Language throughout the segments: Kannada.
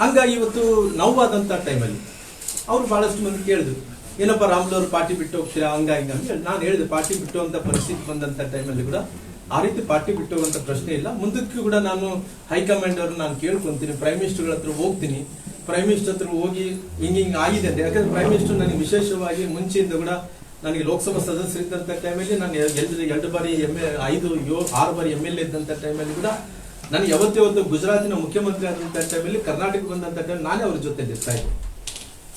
ಹಂಗಾಗಿ ಇವತ್ತು ನೋವಾದಂಥ ಟೈಮಲ್ಲಿ ಅವರು ಬಹಳಷ್ಟು ಮಂದಿ ಕೇಳಿದ್ರು, ಏನಪ್ಪ ರಾಮ್ಲವ್ರು ಪಾರ್ಟಿ ಬಿಟ್ಟು ಹೋಗ್ತೀರಾ ಹಂಗಾಗಿ ಹಿಂಗ ಅಂತ ನಾನು ಹೇಳಿದೆ, ಪಾರ್ಟಿ ಬಿಟ್ಟು ಅಂತ ಪರಿಸ್ಥಿತಿ ಬಂದಂತ ಟೈಮಲ್ಲಿ ಕೂಡ ಆ ರೀತಿ ಪಾರ್ಟಿ ಬಿಟ್ಟು ಹೋಗುವಂತ ಪ್ರಶ್ನೆ ಇಲ್ಲ. ಮುಂದಕ್ಕೂ ಕೂಡ ನಾನು ಹೈಕಮಾಂಡ್ ಅವ್ರನ್ನ ನಾನು ಕೇಳ್ಕೊಂತೀನಿ, ಪ್ರೈಮ್ ಮಿನಿಸ್ಟರ್ಗಳ ಹತ್ರ ಹೋಗ್ತೀನಿ. ಪ್ರೈಮ್ ಮಿನಿಸ್ಟರ್ ಹತ್ರ ಹೋಗಿ ಹಿಂಗ್ ಹಿಂಗ್ ಆಗಿದೆ ಅಂತ. ಯಾಕಂದ್ರೆ ಪ್ರೈಮ್ ಮಿನಿಸ್ಟರ್ ನನಗೆ ವಿಶೇಷವಾಗಿ ಮುಂಚೆಯಿಂದ ಕೂಡ ನನಗೆ ಲೋಕಸಭಾ ಸದಸ್ಯರಿದ್ದಂಥ ಟೈಮಲ್ಲಿ ನಾನು ಎರಡು ಎರಡು ಬಾರಿ ಎಂ ಎ ಐದು ಏಳು ಆರು ಬಾರಿ ಎಂ ಎಲ್ ಎ ಇದ್ದಂಥ ಟೈಮಲ್ಲಿ ಕೂಡ ನನಗೆ ಯಾವತ್ತೇ ಒಂದು ಗುಜರಾತಿನ ಮುಖ್ಯಮಂತ್ರಿ ಆದಂಥ ಟೈಮಲ್ಲಿ ಕರ್ನಾಟಕ ಬಂದಂಥ ಟೈಮ್ ನಾನೇ ಅವ್ರ ಜೊತೆ ಇರ್ತಾ ಇದ್ದೆ.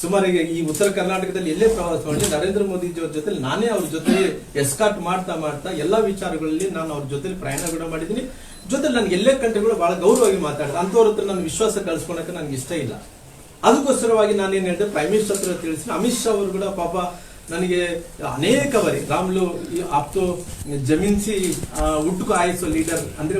ಸುಮಾರಿಗೆ ಈ ಉತ್ತರ ಕರ್ನಾಟಕದಲ್ಲಿ ಎಲ್ಲೇ ಪ್ರವಾಸ ಮಾಡಿ ನರೇಂದ್ರ ಮೋದಿ ಅವ್ರ ಜೊತೆ ನಾನೇ ಅವ್ರ ಜೊತೆ ಎಸ್ಕಾಟ್ ಮಾಡ್ತಾ ಮಾಡ್ತಾ ಎಲ್ಲಾ ವಿಚಾರಗಳಲ್ಲಿ ನಾನು ಅವ್ರ ಜೊತೆ ಪ್ರಯಾಣ ಕೂಡ ಮಾಡಿದ್ದೀನಿ. ಜೊತೆ ನನಗೆ ಎಲ್ಲೇ ಕಂಟ್ರಿಗಳು ಬಹಳ ಗೌರವವಾಗಿ ಮಾತಾಡ್ತಾರೆ ಅಂತವ್ರ ಹತ್ರ ನನ್ನ ವಿಶ್ವಾಸ ಕಳ್ಸ್ಕೊಳಕ್ಕೆ ನನಗೆ ಇಷ್ಟ ಇಲ್ಲ. ಅದಕ್ಕೋಸ್ಕರವಾಗಿ ನಾನು ಏನ್ ಹೇಳಿದೆ ಪ್ರೈಮ್ ಮಿನಿಸ್ಟರ್ ಹತ್ರ ತಿಳಿಸಿ ಅಮಿತ್ ಶಾ ಅವರು ಕೂಡ ಪಾಪ ನನಗೆ ಅನೇಕ ಬಾರಿ. ರಾಮ್ಲು ಆಪ್ತು ಜಮೀನ್ಸಿ ಹುಟ್ಟುಕು ಆಯಿಸೋ ಲೀಡರ್. ಅಂದ್ರೆ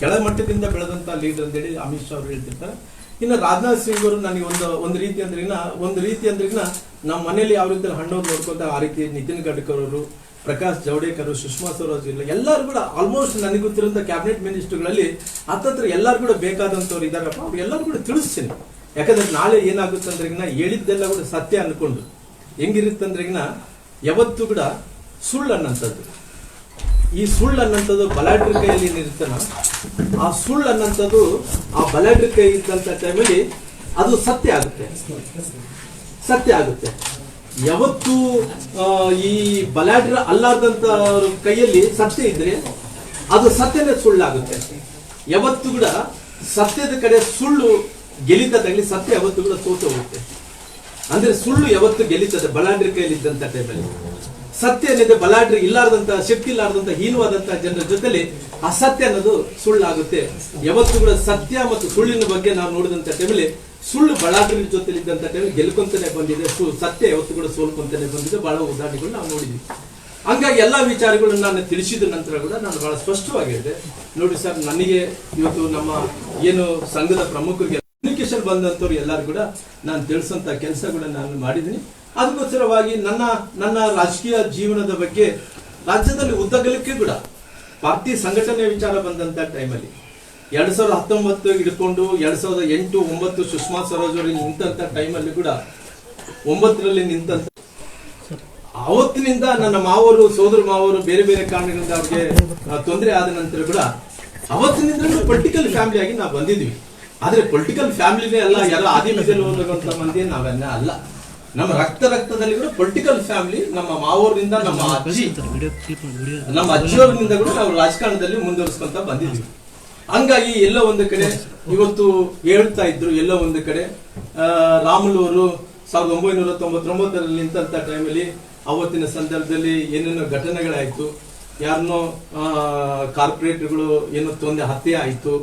ಕೆಳಮಟ್ಟದಿಂದ ಬೆಳೆದಂತ ಲೀಡರ್ ಅಂತೇಳಿ ಅಮಿತ್ ಶಾ ಅವರು ಹೇಳ್ತಿರ್ತಾರೆ. ಇನ್ನು ರಾಜನಾಥ್ ಸಿಂಗ್ ಅವರು ನನಗೆ ಒಂದು ಒಂದು ರೀತಿ ಅಂದ್ರಿನ ಒಂದು ರೀತಿ ಅಂದ್ರಿನ ನಮ್ಮ ಮನೆಯಲ್ಲಿ ಯಾವ ರೀತಿ ಹಣ್ಣೋದು ನೋಡ್ಕೊಂತ ಆ ರೀತಿ ನಿತಿನ್ ಗಡ್ಕರ್ ಅವರು, ಪ್ರಕಾಶ್ ಜಾವಡೇಕರ್, ಸುಷ್ಮಾ ಸ್ವರಾಜ್ ಇಲ್ಲ ಎಲ್ಲರೂ ಕೂಡ ಆಲ್ಮೋಸ್ಟ್ ನನಗೆ ಗೊತ್ತಿರೋಂಥ ಕ್ಯಾಬಿನೆಟ್ ಮಿನಿಸ್ಟರ್ಗಳಲ್ಲಿ ಹತ್ತತ್ರ ಎಲ್ಲರೂ ಕೂಡ ಬೇಕಾದಂಥವ್ರು ಇದಾರಪ್ಪ ಅವ್ರು ಎಲ್ಲರೂ ಕೂಡ ತಿಳಿಸ್ತೀನಿ. ಯಾಕಂದ್ರೆ ನಾಳೆ ಏನಾಗುತ್ತೆ ಅಂದ್ರೆ ಹೇಳಿದ್ದೆಲ್ಲ ಕೂಡ ಸತ್ಯ ಅನ್ಕೊಂಡು. ಹೆಂಗಿರುತ್ತಂದ್ರೆಗಿನ ಯಾವತ್ತು ಕೂಡ ಸುಳ್ಳು ಅನ್ನಂಥದ್ದು ಈ ಸುಳ್ಳು ಅನ್ನಂಥದ್ದು ಬಲಾಢ್ರ ಕೈಯಲ್ಲಿ ಏನಿರುತ್ತಲ್ಲ ಆ ಸುಳ್ಳು ಅನ್ನಂಥದ್ದು ಆ ಬಲಾಢ್ರ ಕೈ ಇದ್ದಂತ ಟೈಮಲ್ಲಿ ಅದು ಸತ್ಯ ಆಗುತ್ತೆ. ಸತ್ಯ ಆಗುತ್ತೆ. ಯಾವತ್ತು ಈ ಬಲಾಢ್ರ ಅಲ್ಲಾರ್ದಂತ ಕೈಯಲ್ಲಿ ಸತ್ಯ ಇದ್ರೆ ಅದು ಸತ್ಯನೇ ಸುಳ್ಳಾಗುತ್ತೆ. ಯಾವತ್ತು ಕೂಡ ಸತ್ಯದ ಕಡೆ ಸುಳ್ಳು ಗೆಲಿತದಾಗಲಿ ಸತ್ಯ ಯಾವತ್ತು ಕೂಡ ಸೋತು ಹೋಗುತ್ತೆ ಅಂದ್ರೆ ಸುಳ್ಳು ಯಾವತ್ತು ಗೆಲ್ಲುತ್ತದೆ ಬಲಾಢ್ರ ಕೈಯಲ್ಲಿ ಇದ್ದಂತ ಟೈಮಲ್ಲಿ ಸತ್ಯ ಏನಿದೆ ಬಲಾಢ್ರ ಇಲ್ಲಾರ್ದಂತ ಶಕ್ತಿ ಇಲ್ಲಾರ್ದಂತ ಹೀನವಾದಂತ ಜನರ ಜೊತೆಲಿ ಅಸತ್ಯ ಅನ್ನೋದು ಸುಳ್ಳಾಗುತ್ತೆ. ಯಾವತ್ತು ಕೂಡ ಸತ್ಯ ಮತ್ತು ಸುಳ್ಳಿನ ಬಗ್ಗೆ ನಾವು ನೋಡಿದಂತ ಟೈಮಲ್ಲಿ ಸುಳ್ಳು ಬಲಾಢ್ರ ಜೊತೆಲಿ ಇದ್ದಂತ ಟೈಮಲ್ಲಿ ಗೆಲ್ಕೊಂತಾನೆ ಬಂದಿದೆ. ಸತ್ಯ ಯಾವತ್ತು ಕೂಡ ಸೋಲ್ಕೊಂತಾನೆ ಬಂದಿದೆ. ಬಹಳ ಉದಾಹರಣೆಗಳು ನಾವು ನೋಡಿದ್ವಿ. ಹಂಗಾಗಿ ಎಲ್ಲಾ ವಿಚಾರಗಳನ್ನು ನಾನು ತಿಳಿಸಿದ ನಂತರ ಕೂಡ ನಾನು ಬಹಳ ಸ್ಪಷ್ಟವಾಗಿ ಹೇಳಿದೆ. ನೋಡಿ ಸರ್, ನನಗೆ ಇವತ್ತು ನಮ್ಮ ಏನು ಸಂಘದ ಪ್ರಮುಖರಿಗೆ ಕಮ್ಯುನಿಕೇಶನ್ ಬಂದಂಥವ್ರು ಎಲ್ಲರೂ ಕೂಡ ನಾನು ತಿಳಿಸಂತ ಕೆಲಸಗಳನ್ನ ನಾನು ಮಾಡಿದ್ದೀನಿ. ಅದಕ್ಕೋಸ್ಕರವಾಗಿ ನನ್ನ ನನ್ನ ರಾಜಕೀಯ ಜೀವನದ ಬಗ್ಗೆ ರಾಜ್ಯದಲ್ಲಿ ಉದ್ದಗಲಿಕ್ಕೆ ಕೂಡ ಪಾರ್ಟಿ ಸಂಘಟನೆ ವಿಚಾರ ಬಂದಂಥ ಟೈಮಲ್ಲಿ ಎರಡ್ ಸಾವಿರದ ಹತ್ತೊಂಬತ್ತು ಹಿಡ್ಕೊಂಡು ಎರಡ್ ಸಾವಿರದ ಎಂಟು, ಒಂಬತ್ತು ಸುಷ್ಮಾ ಸ್ವರಾಜ್ ಅವರು ನಿಂತಂತ ಟೈಮಲ್ಲಿ ಕೂಡ ಒಂಬತ್ತರಲ್ಲಿ ನಿಂತಂಥ ಅವತ್ತಿನಿಂದ ನನ್ನ ಮಾವರು, ಸೋದರ ಮಾವರು ಬೇರೆ ಬೇರೆ ಕಾರಣಗಳಿಂದ ಅವ್ರಿಗೆ ತೊಂದರೆ ಆದ ನಂತರ ಕೂಡ ಅವತ್ತಿನಿಂದ ಪೊಲಿಟಿಕಲ್ ಫ್ಯಾಮಿಲಿ ಆಗಿ ನಾವು ಬಂದಿದ್ವಿ ಆದ್ರೆ ಪೊಲಿಟಿಕಲ್ ಫ್ಯಾಮಿಲಿನೇ ಅಲ್ಲ ಯಾರೋ ಆದಿಮದಲ್ಲಿ ಹೋಗುವಂತ ಮಂದಿ ನಾವೆಲ್ಲ ಅಲ್ಲ. ನಮ್ಮ ರಕ್ತ ರಕ್ತದಲ್ಲಿ ಕೂಡ ಪೊಲಿಟಿಕಲ್ ಫ್ಯಾಮಿಲಿ ನಮ್ಮ ಮಾವೋರ್ನಿಂದ ನಮ್ಮ ಅಜ್ಜಿ ನಮ್ಮ ಅಜ್ಜಿಯವರಿಂದ ಕೂಡ ನಾವು ರಾಜಕಾರಣದಲ್ಲಿ ಮುಂದುವರಿಸ್ಕೊಂತ ಬಂದಿದ್ವಿ ಹಂಗಾಗಿ ಎಲ್ಲ ಒಂದು ಕಡೆ ಇವತ್ತು ಹೇಳ್ತಾ ಇದ್ರು ಎಲ್ಲ ಒಂದು ಕಡೆ ರಾಮಲೂರು ರಾಮುಲು ಅವರು ಸಾವಿರದ ಒಂಬೈನೂರ ತೊಂಬತ್ತೊಂಬತ್ತರಲ್ಲಿ ನಿಂತಂತ ಟೈಮಲ್ಲಿ ಅವತ್ತಿನ ಸಂದರ್ಭದಲ್ಲಿ ಏನೇನೋ ಘಟನೆಗಳಾಯ್ತು ಯಾರನ್ನೋ ಕಾರ್ಪೊರೇಟ್ಗಳು ಏನೋ ತೊಂದರೆ ಹತ್ಯೆ ಆಯ್ತು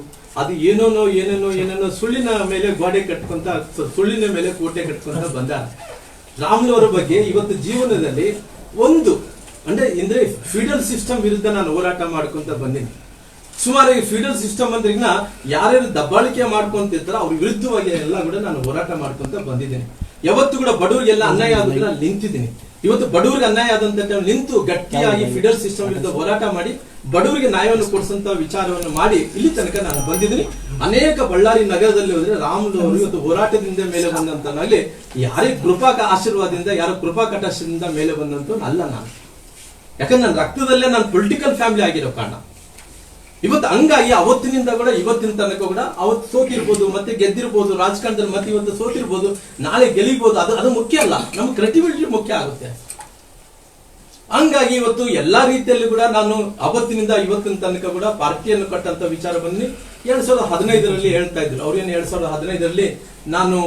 ಅದು ಏನೇನೋ ಏನೇನೋ ಏನೇನೋ ಸುಳ್ಳಿನ ಮೇಲೆ ಗೋಡೆ ಕಟ್ಕೊಂತ ಸುಳ್ಳಿನ ಮೇಲೆ ಕೋಟೆ ಕಟ್ಕೊಂತ ಬಂದ. ರಾಮನವರ ಬಗ್ಗೆ ಇವತ್ತು ಜೀವನದಲ್ಲಿ ಒಂದು ಅಂದ್ರೆ ಅಂದ್ರೆ ಫೀಡಲ್ ಸಿಸ್ಟಮ್ ವಿರುದ್ಧ ನಾನು ಹೋರಾಟ ಮಾಡ್ಕೊಂತ ಬಂದೀನಿ. ಸುಮಾರು ಈ ಫೀಡಲ್ ಸಿಸ್ಟಮ್ ಅಂದ್ರೆ ಇನ್ನ ಯಾರ್ಯಾರು ದಬ್ಬಾಳಿಕೆ ಮಾಡ್ಕೊಂತಿರ್ತಾರ ಅವ್ರ ವಿರುದ್ಧವಾಗಿ ಎಲ್ಲ ಕೂಡ ನಾನು ಹೋರಾಟ ಮಾಡ್ಕೊಂತ ಬಂದಿದ್ದೇನೆ. ಯಾವತ್ತು ಕೂಡ ಬಡವರಿಗೆಲ್ಲ ಅನ್ಯಾಯ ಆದ್ರೆ ನಾನು ನಿಂತಿದ್ದೀನಿ. ಇವತ್ತು ಬಡವರಿಗೆ ಅನ್ಯಾಯ ಆದಂತ ನಿಂತು ಗಟ್ಟಿಯಾಗಿ ಫೀಡಲ್ ಸಿಸ್ಟಮ್ ವಿರುದ್ಧ ಹೋರಾಟ ಮಾಡಿ ಬಡವರಿಗೆ ನ್ಯಾಯವನ್ನು ಕೊಡಿಸಂತ ವಿಚಾರವನ್ನು ಮಾಡಿ ಇಲ್ಲಿ ತನಕ ನಾನು ಬಂದಿದ್ದೀನಿ. ಅನೇಕ ಬಳ್ಳಾರಿ ನಗರದಲ್ಲಿ ಹೋದ್ರೆ ರಾಮುಲು ಅವರು ಇವತ್ತು ಹೋರಾಟದಿಂದ ಮೇಲೆ ಬಂದಂತನಲ್ಲಿ ಯಾರೇ ಕೃಪಾ ಆಶೀರ್ವಾದದಿಂದ, ಯಾರೋ ಕೃಪಾ ಕಟಾಶದಿಂದ ಮೇಲೆ ಬಂದಂತ ಅಲ್ಲ ನಾನು. ಯಾಕಂದ್ರೆ ನನ್ನ ರಕ್ತದಲ್ಲೇ ನಾನು ಪೊಲಿಟಿಕಲ್ ಫ್ಯಾಮಿಲಿ ಆಗಿರೋ ಕಾರಣ. ಇವತ್ತು ಹಂಗಾಗಿ ಅವತ್ತಿನಿಂದ ಕೂಡ ಇವತ್ತಿನ ತನಕ ಕೂಡ ಅವತ್ತು ಸೋತಿರ್ಬೋದು, ಮತ್ತೆ ಗೆದ್ದಿರ್ಬೋದು, ರಾಜಕಾರಣದಲ್ಲಿ ಮತ್ತೆ ಇವತ್ತು ಸೋತಿರ್ಬೋದು, ನಾಳೆ ಗೆಲ್ಲಿಬಹುದು ಅದು ಅದು ಮುಖ್ಯ ಅಲ್ಲ. ನಮ್ಮ ಕ್ರೆಡಿಬಿಲಿಟಿ ಮುಖ್ಯ ಆಗುತ್ತೆ. ಹಂಗಾಗಿ ಇವತ್ತು ಎಲ್ಲಾ ರೀತಿಯಲ್ಲಿ ಕೂಡ ನಾನು ಅವತ್ತಿನಿಂದ ಇವತ್ತಿನ ತನಕ ಕೂಡ ಪಾರ್ಟಿಯನ್ನು ಕಟ್ಟಂತ ವಿಚಾರ ಬಂದು ಎರಡ್ ಸಾವಿರದ ಹದಿನೈದರಲ್ಲಿ ಹೇಳ್ತಾ ಇದ್ರು. ಅವ್ರೇನು ಎರಡ್ ಸಾವಿರದ ಹದಿನೈದರಲ್ಲಿ ನಾನು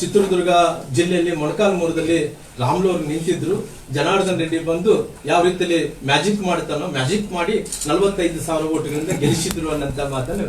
ಚಿತ್ರದುರ್ಗ ಜಿಲ್ಲೆಯಲ್ಲಿ ಮೊಣಕಾಲ್ಮೂರದಲ್ಲಿ ರಾಮ್ಲು ಅವರು ನಿಂತಿದ್ರು. ಜನಾರ್ದನ್ ರೆಡ್ಡಿ ಬಂದು ಯಾವ ರೀತಿಯಲ್ಲಿ ಮ್ಯಾಜಿಕ್ ಮಾಡ್ತಾನೋ ಮ್ಯಾಜಿಕ್ ಮಾಡಿ ನಲವತ್ತೈದು ಸಾವಿರ ಓಟಿನಿಂದ ಗೆಲ್ಲಿಸಿದ್ರು ಅನ್ನಂತ ಮಾತನ್ನು